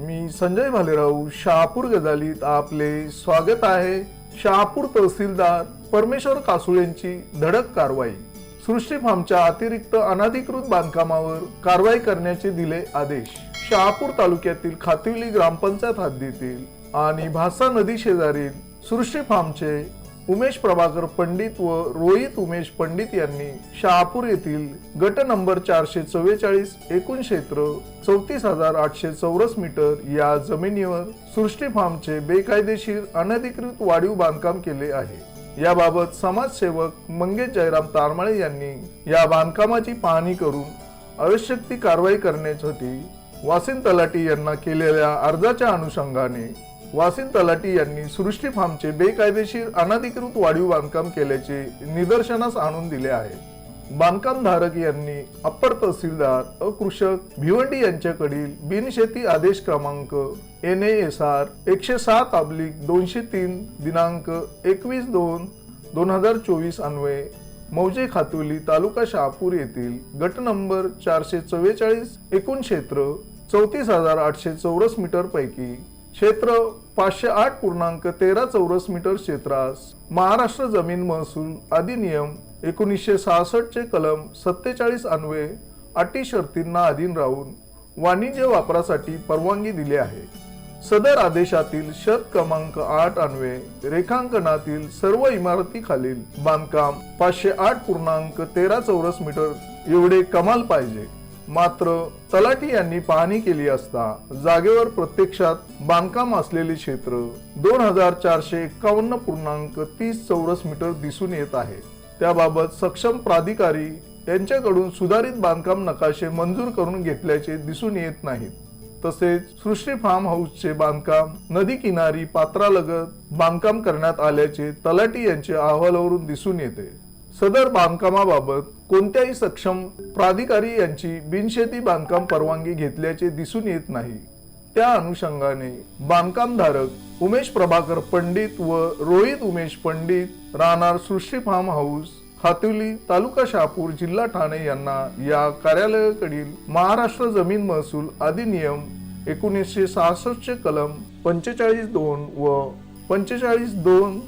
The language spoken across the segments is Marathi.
मी संजय भालेराव शहापूर गजालीत आपले स्वागत आहे. शहापूर तहसीलदार परमेश्वर कासुळेंची धडक कारवाई. सृष्टी फार्मच्या अतिरिक्त अनधिकृत बांधकामावर कारवाई करण्याचे दिले आदेश. शहापूर तालुक्यातील खातिवली ग्रामपंचायत हद्दीतील आणि भासा नदी शेजारील सृष्टी फार्मचे उमेश प्रभाकर पंडित व रोहित उमेश पंडित यांनी शहापूर येथील गट नंबर चारशे चव्वेचाळीस एकूण क्षेत्र चौतीस हजार आठशे चौरस मीटर या जमिनीवर सृष्टी फार्मचे बेकायदेशीर अनधिकृत वाढीव बांधकाम केले आहे. याबाबत समाजसेवक मंगेश जयराम तारमाळे यांनी या बांधकामाची पाहणी करून आवश्यक ती कारवाई करण्यासाठी वासिन तलाटी यांना केलेल्या अर्जाच्या अनुषंगाने वासिन तलाटी यांनी सृष्टी फार्मचे बेकायदेशीर अनधिकृत वाढीव बांधकाम केल्याचे निदर्शनास आणून दिले आहे. बांधकामधारक यांनी अप्पर तहसीलदार अकृषक भिवंडी यांच्याकडील बिनशेती आदेश क्रमांक एन एस आर एकशे सात अब्लिक दोनशे तीन दिनांक एकवीस दोन दोन हजार चोवीस अन्वये मौजे खातुली तालुका शहापूर येथील गट नंबर चारशे चव्वेचाळीस एकूण क्षेत्र चौतीस हजार आठशे चौरस मीटर पैकी क्षेत्र पाचशे आठ पूर्णांक तेरा चौरस मीटर क्षेत्रास महाराष्ट्र जमीन महसूल अधिनियम एकोणीसशे सहासष्टचे कलम सत्तेचाळीस अन्वये अटी शर्तींना अधीन राहून वाणिज्य वापरासाठी परवानगी दिली आहे. सदर आदेशातील शत क्रमांक आठ अन्वये रेखांकनातील सर्व इमारतीखालील बांधकाम पाचशे आठ पूर्णांक तेरा चौरस मीटर एवढे कमाल पाहिजे. मात्र तलाठी यांनी पाहणी केली असता जागेवर प्रत्यक्षात बांधकाम असलेले क्षेत्र दोन हजार चारशे एकावन्न पूर्णांक तीस चौरस मीटर दिसून येत आहे. त्याबाबत सक्षम प्राधिकारी यांच्याकडून सुधारित बांधकाम नकाशे मंजूर करून घेतल्याचे दिसून येत नाहीत. तसेच सृष्टी फार्म हाऊसचे बांधकाम नदी किनारी पात्रालगत बांधकाम करण्यात आल्याचे तलाठी यांच्या अहवालावरून दिसून येते. सदर बांधकामाबाबत कोणत्याही सक्षम प्राधिकारी यांची बिनशेती बांधकाम परवानगी घेतल्याचे दिसून येत नाही. त्या अनुषंगाने बांधकामधारक उमेश प्रभाकर पंडित व रोहित उमेश पंडित राहणार सृष्टी फार्म हाऊस हातुली तालुका शहापूर जिल्हा ठाणे यांना या कार्यालयाकडील महाराष्ट्र जमीन महसूल अधिनियम एकोणीसशे सहासष्टचे कलम पंचेचाळीस दोन व पंचेचाळीस दोन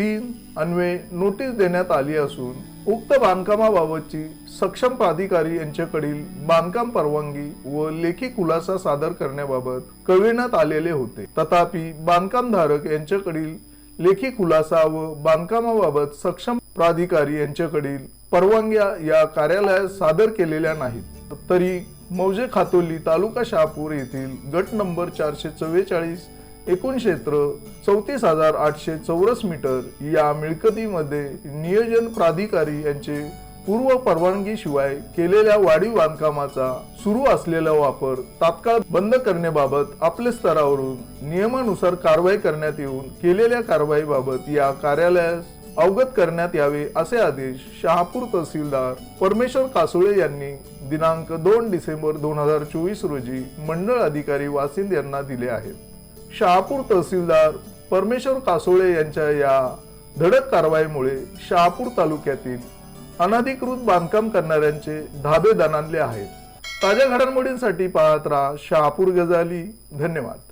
तीन अन्वये नोटीस देण्यात आली असून उक्त बांधकामाबाबतची सक्षम प्राधिकारी यांच्याकडील बांधकाम परवानगी व लेखी खुलासा सादर करण्याबाबत कळविण्यात आलेले होते. तथापि बांधकामधारक यांच्याकडील लेखी खुलासा व बांधकामाबाबत सक्षम प्राधिकारी यांच्याकडील परवानग्या या कार्यालयात सादर केलेल्या नाहीत. तरी मौजे खातोली तालुका शहापूर येथील गट नंबर चारशे चव्वेचाळीस एकूण क्षेत्र चौतीस हजार आठशे चौरस मीटर या मिळकतीमध्ये नियोजन प्राधिकारी यांचे पूर्व परवानगीशिवाय केलेल्या वाढीव बांधकामाचा सुरू असलेला वापर तात्काळ बंद करण्याबाबत आपल्या स्तरावरून नियमानुसार कारवाई करण्यात येऊन केलेल्या कारवाईबाबत या कार्यालयास अवगत करण्यात यावे असे आदेश शहापूर तहसीलदार परमेश्वर कासुळे यांनी दिनांक दोन डिसेंबर दोन हजार चोवीस रोजी मंडळ अधिकारी वासिंद यांना दिले आहेत. शहापूर तहसीलदार परमेश्वर कासोळे यांच्या या धडक कारवाईमुळे शहापूर तालुक्यातील अनधिकृत बांधकाम करणाऱ्यांचे धाबे दणानले आहेत. ताज्या घडामोडींसाठी पाहत राहा शहापूर गजाली. धन्यवाद.